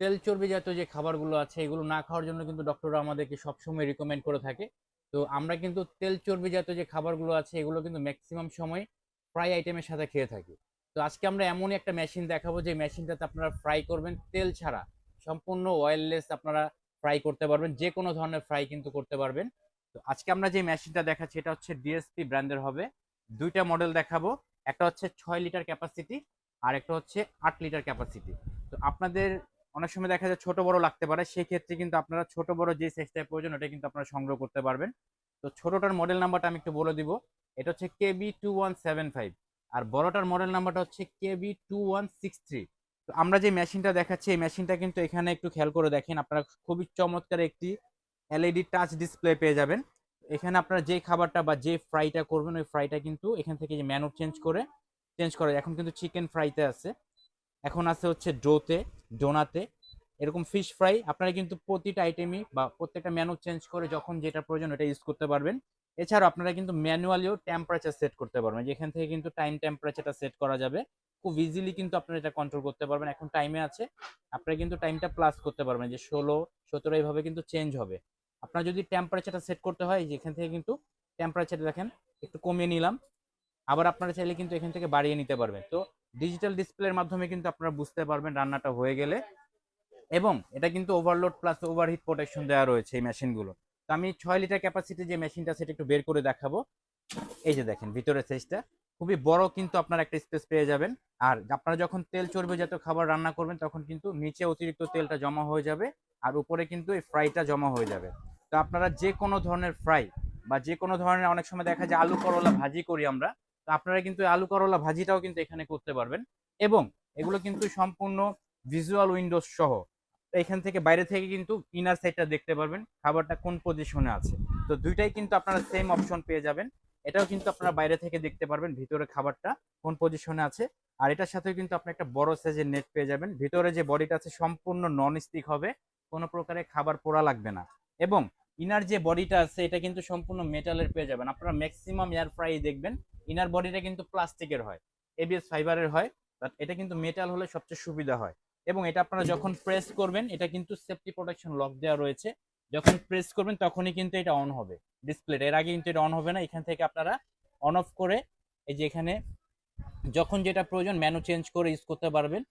তেল চর্বি জাতীয় যে খাবারগুলো আছে, এগুলো না খাওয়ার জন্য কিন্তু ডক্টররা আমাদেরকে সবসময় রিকমেন্ড করে থাকে। তো আমরা কিন্তু তেল চর্বি জাতীয় যে খাবারগুলো আছে, এগুলো কিন্তু ম্যাক্সিমাম সময় ফ্রাই আইটেমের সাথে খেয়ে থাকি। তো আজকে আমরা এমনই একটা মেশিন দেখাবো, যে মেশিনটাতে আপনারা ফ্রাই করবেন তেল ছাড়া। সম্পূর্ণ অয়েললেস আপনারা ফ্রাই করতে পারবেন, যে কোনো ধরনের ফ্রাই কিন্তু করতে পারবেন। তো আজকে আমরা যে মেশিনটা দেখাচ্ছি, এটা হচ্ছে ডিএসপি ব্র্যান্ডের হবে। দুইটা মডেল দেখাবো, একটা হচ্ছে ছয় লিটার ক্যাপাসিটি আর একটা হচ্ছে আট লিটার ক্যাপাসিটি তো আপনাদের অনেক সময় দেখা যায় ছোট বড় লাগতে পারে সেই ক্ষেত্রে কিন্তু আপনারা ছোট বড় যে সাইজটা প্রয়োজন, ওটা কিন্তু আপনারা সংগ্রহ করতে পারবেন। তো ছোটটার মডেল নাম্বারটা আমি একটু বলে দিব। এটা হচ্ছে KB two one seven five আর বড়টার মডেল নাম্বারটা হচ্ছে KB two one six three তো আমরা যে মেশিনটা দেখাচ্ছি, এই মেশিনটা কিন্তু এখানে একটু খেয়াল করে দেখেন, আপনারা খুবই চমৎকার একটি এলইডি টাচ ডিসপ্লে পেয়ে যাবেন। এখানে আপনারা যে খাবারটা বা যে ফ্রাইটা করবেন, ওই ফ্রাইটা কিন্তু এখান থেকে যে ম্যানু চেঞ্জ করে চেঞ্জ করে, এখন কিন্তু চিকেন ফ্রাইতে আছে। এখন আছে হচ্ছে ডোতে ডোনাতে, এরকম ফিশ ফ্রাই আপনারা কিন্তু প্রতিটা আইটেমই বা প্রত্যেকটা মেনু চেঞ্জ করে যখন যেটা প্রয়োজন ওটা ইউজ করতে পারবেন। এছাড়াও আপনারা কিন্তু ম্যানুয়ালিও টেম্পারেচার সেট করতে পারবেন। যেখান থেকে কিন্তু টাইম টেম্পারেচারটা সেট করা যাবে। খুব ইজিলি কিন্তু আপনারা এটা কন্ট্রোল করতে পারবেন। এখন টাইমে আছে। আপনারা কিন্তু টাইমটা প্লাস করতে পারবেন যে ষোলো, সতেরো এইভাবে কিন্তু চেঞ্জ হবে। আপনার যদি টেম্পারেচারটা সেট করতে হয়, যেখান থেকে কিন্তু টেম্পারেচার দেখেন, একটু কমিয়ে নিলাম। আবার আপনারা চাইলে কিন্তু এখান থেকে বাড়িয়ে নিতে পারবেন। তো ডিজিটাল ডিসপ্লের মাধ্যমে কিন্তু আপনারা বুঝতে পারবেন রান্নাটা হয়ে গেলে। এবং এটা কিন্তু ওভারলোড প্লাস ওভারহিট প্রোটেকশন দেওয়া রয়েছে এই মেশিনগুলো তো আমি ছয় লিটার ক্যাপাসিটি যে মেশিনটা সেটা একটু বের করে দেখাবো। এই যে দেখেন, ভিতরের সাইজটা খুবই বড় কিন্তু আপনার একটা স্পেস পেয়ে যাবেন। আর আপনারা যখন তেল চর্বি জাতীয় খাবার রান্না করবেন, তখন কিন্তু নিচে অতিরিক্ত তেলটা জমা হয়ে যাবে আর উপরে কিন্তু এই ফ্রাইটা জমা হয়ে যাবে। তো আপনারা যে কোনো ধরনের ফ্রাই বা যে কোনো ধরনের, অনেক সময় দেখা যায় আলু করলা ভাজি করি আমরা। আপনারা কিন্তু আলু করলা ভাজিটাও কিন্তু এখানে করতে পারবেন। এবং এগুলো কিন্তু সম্পূর্ণ ভিজুয়াল উইন্ডোজ সহ। এখান থেকে বাইরে থেকে কিন্তু ইনার সাইডটা দেখতে পারবেন, খাবারটা কোন পজিশনে আছে। তো দুইটাই কিন্তু আপনারা সেম অপশন পেয়ে যাবেন। এটাও কিন্তু আপনারা বাইরে থেকে দেখতে পারবেন ভিতরে খাবারটা কোন পজিশনে আছে। আর এটার সাথে কিন্তু আপনি একটা বড় সাইজের নেট পেয়ে যাবেন। ভিতরে যে বডিটা আছে সম্পূর্ণ নন স্টিক হবে, কোনো প্রকারে খাবার পোড়া লাগবে না। এবং ইনার যে বডিটা আছে, এটা কিন্তু সম্পূর্ণ মেটালের পেয়ে যাবেন। আপনারা ম্যাক্সিমাম এয়ার ফ্রাই দেখবেন ইনার বডিটা কিন্তু প্লাস্টিকের হয় এবিএস ফাইবারের হয় বাট এটা কিন্তু মেটাল হলে সবচেয়ে সুবিধা হয়। এবং এটা আপনারা যখন প্রেস করবেন, এটা কিন্তু সেফটি প্রোটেকশন লক দেওয়া রয়েছে। যখন প্রেস করবেন, তখনই কিন্তু এটা অন হবে ডিসপ্লেটা এর আগে কিন্তু এটা অন হবে না, এখান থেকে আপনারা অন অফ করে এই যে এখানে যখন যেটা প্রয়োজন ম্যানু চেঞ্জ করে ইউজ করতে পারবেন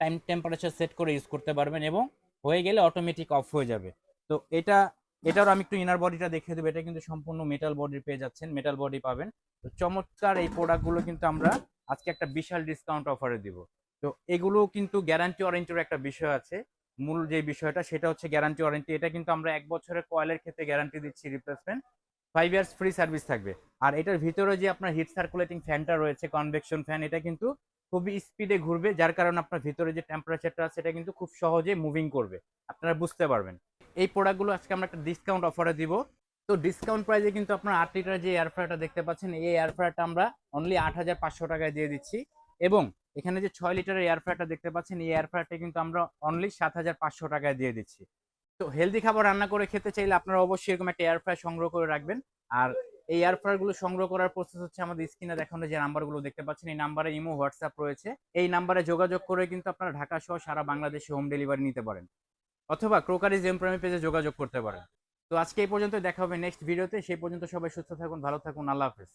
টাইম টেম্পারেচার সেট করে ইউজ করতে পারবেন এবং হয়ে গেলে অটোমেটিক অফ হয়ে যাবে। তো এটা এটার আমি একটু ইনার বডিটা দেখিয়ে দেবো। এটা কিন্তু সম্পূর্ণ মেটাল বডি পেয়ে যাচ্ছেন মেটাল বডি পাবেন। তো চমৎকার এই প্রোডাক্টগুলো কিন্তু আমরা আজকে একটা বিশাল ডিসকাউন্ট অফারে দিব। তো এগুলো কিন্তু গ্যারান্টি ওয়ারেন্টির একটা বিষয় আছে। মূল যে বিষয়টা, সেটা হচ্ছে গ্যারান্টি ওয়ারেন্টি এটা কিন্তু আমরা এক বছরের কয়েলের ক্ষেত্রে গ্যারান্টি দিচ্ছি replacement five years free service থাকবে। আর এটার ভিতরে যে আপনার হিট সার্কুলেটিং ফ্যানটা রয়েছে কনভেকশন ফ্যান এটা কিন্তু খুবই স্পিডে ঘুরবে, যার কারণে আপনার ভিতরে যে টেম্পারেচারটা আছে, এটা কিন্তু খুব সহজে মুভিং করবে। আপনারা বুঝতে পারবেন। এই প্রোডাক্টগুলো আজকে আমরা একটা ডিসকাউন্ট অফারে দিব। তো ডিসকাউন্ট প্রাইসে কিন্তু আপনার আট লিটার যে এয়ার ফ্রায়ারটা দেখতে পাচ্ছেন, এই এয়ার ফ্রায়ারটা আমরা অনলি আট হাজার পাঁচশো টাকায় দিয়ে দিচ্ছি। এবং এখানে যে ছয় লিটারের এয়ার ফ্রায়ারটা দেখতে পাচ্ছেন, এই এয়ার ফ্রায়ারটা কিন্তু আমরা অনলি সাত হাজার পাঁচশো টাকায় দিয়ে দিচ্ছি। তো হেলদি খাবার রান্না করে খেতে চাইলে আপনারা অবশ্যই এরকম একটা এয়ার ফ্রায়ার সংগ্রহ করে রাখবেন। আর এই এয়ার ফ্রায়ারগুলো সংগ্রহ করার প্রসেস হচ্ছে আমাদের স্ক্রিনে দেখানো যে নাম্বারগুলো দেখতে পাচ্ছেন, এই নাম্বারে ইমো, হোয়াটসঅ্যাপ রয়েছে। এই নাম্বারে যোগাযোগ করে কিন্তু আপনারা ঢাকা সহ সারা বাংলাদেশে হোম ডেলিভারি নিতে পারেন। অথবা ক্রোকারিজ এমপ্রামি পেজে যোগাযোগ করতে পারেন। তো আজকে এই পর্যন্ত দেখা হবে নেক্সট ভিডিওতে সেই পর্যন্ত সবাই সুস্থ থাকুন, ভালো থাকুন, আল্লাহ হাফেজ।